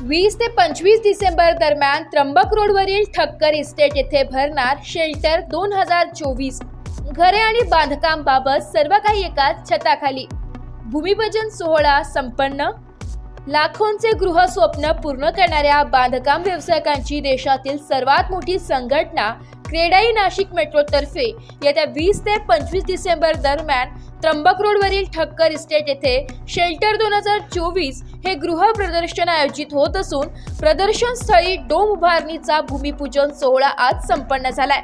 वीस ते पंचवीस डिसेंबर दरम्यान त्र्यंबक रोडवरील ठक्कर इस्टेट येथे भरणार शेल्टर दोन हजार चोवीस. घरे आणि बांधकाम बाबत सर्व काही एकाच छताखाली. भूमिपूजन सोहळा संपन्न लाखोंचे गृहस्वप्न पूर्ण करणाऱ्या बांधकाम व्यावसायिकांची देशातील सर्वात मोठी संघटना क्रेडाई नाशिक मेट्रोतर्फे येत्या वीस ते पंचवीस डिसेंबर दरम्यान त्र्यंबक रोडवरील ठक्कर इस्टेट येथे शेल्टर दोन हजार चोवीस हे गृह प्रदर्शन आयोजित होत असून प्रदर्शन स्थळी डोम उभारणीचा भूमिपूजन सोहळा आज संपन्न झालाय.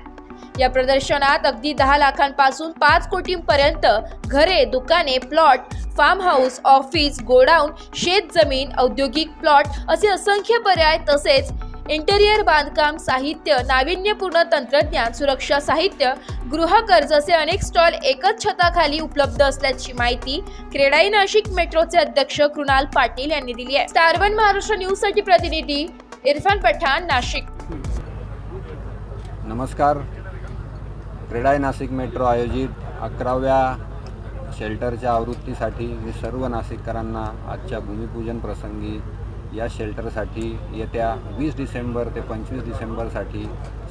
या प्रदर्शनात अगदी दहा लाखांपासून पाच कोटींपर्यंत घरे दुकाने plot farm house office godown शेत जमीन औद्योगिक प्लॉट असे असंख्य पर्याय तसेच इंटेरियर बांधकाम साहित्य नाविन्यपूर्ण तंत्रज्ञान सुरक्षा साहित्य गृहकर्ज असे अनेक स्टॉल एकच छताखाली उपलब्ध असल्याची माहिती क्रेडाई नाशिक मेट्रोचे अध्यक्ष कृणाल पाटील यांनी दिली आहे. स्टार वन महाराष्ट्र न्यूजसाठी प्रतिनिधी इरफान पठाण नाशिक. नमस्कार. क्रीडाई नाशिक मेट्रो आयोजित अकराव्या शेल्टरच्या आवृत्तीसाठी मी सर्व नाशिककरांना आजच्या भूमिपूजन प्रसंगी या शेल्टरसाठी येत्या वीस डिसेंबर ते पंचवीस डिसेंबरसाठी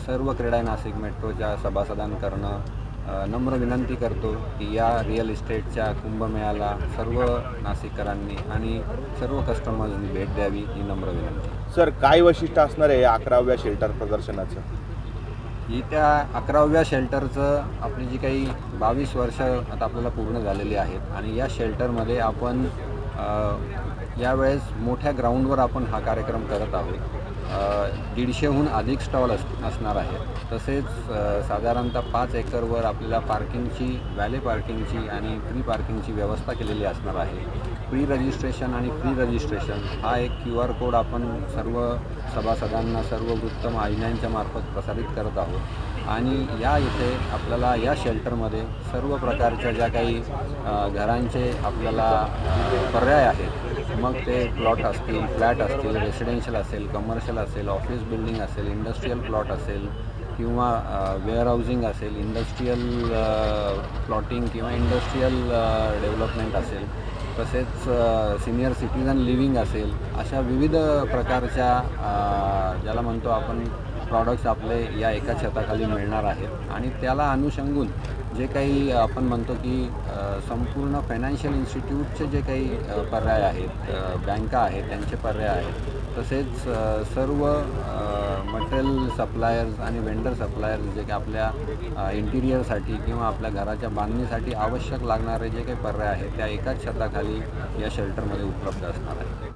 सर्व क्रीडा नाशिक मेट्रोच्या सभासदांकडनं करणं नम्र विनंती करतो की या रिअल इस्टेटच्या कुंभमेळ्याला सर्व नाशिककरांनी आणि सर्व कस्टमर्सनी भेट द्यावी ही नम्र विनंती. सर काय वैशिष्ट्य असणार आहे या अकराव्या शेल्टर प्रदर्शनाचं? ही त्या अकराव्या शेल्टरचं आपली जी काही बावीस वर्ष आता आपल्याला पूर्ण झालेली आहेत. आणि या शेल्टरमध्ये आपण यावेळेस मोठ्या ग्राउंडवर आपण हा कार्यक्रम करत आहोत. दीडशेहून अधिक स्टॉल अस असणार आहेत. तसेच साधारणतः पाच एकरवर आपल्याला पार्किंगची व्हॅले पार्किंगची आणि फ्री पार्किंगची व्यवस्था केलेली असणार आहे. प्री रजिस्ट्रेशन आणि फ्री रजिस्ट्रेशन हा एक क्यू आर कोड आपण सर्व सभासदांना सर्व वृत्त वाहिन्यांच्या मार्फत प्रसारित करत आहोत. आणि या इथे आपल्याला या शेल्टरमध्ये सर्व प्रकारच्या ज्या काही घरांचे आपल्याला पर्याय आहेत. मग ते प्लॉट असतील फ्लॅट असतील रेसिडेन्शियल असेल कमर्शियल असेल ऑफिस बिल्डिंग असेल इंडस्ट्रीयल प्लॉट असेल किंवा वेअरहाऊसिंग असेल इंडस्ट्रीयल प्लॉटिंग किंवा इंडस्ट्रीयल डेव्हलपमेंट असेल तसेच सिनियर सिटीजन लिव्हिंग असेल अशा विविध प्रकारच्या ज्याला म्हणतो आपण प्रॉडक्ट्स आपले या एका छताखाली मिळणार आहेत. आणि त्याला अनुषंगून जे काही आपण म्हणतो की संपूर्ण फायनान्शियल इन्स्टिट्यूटचे जे काही पर्याय आहेत बँका आहेत त्यांचे पर्याय आहेत तसेच सर्व मटेरियल सप्लायर्स आणि वेंडर सप्लायर्स जे काही आपल्या इंटिरियरसाठी किंवा आपल्या घराच्या बांधणीसाठी आवश्यक लागणारे जे काही पर्याय आहेत त्या एकाच छताखाली या शेल्टरमध्ये उपलब्ध असणार आहेत.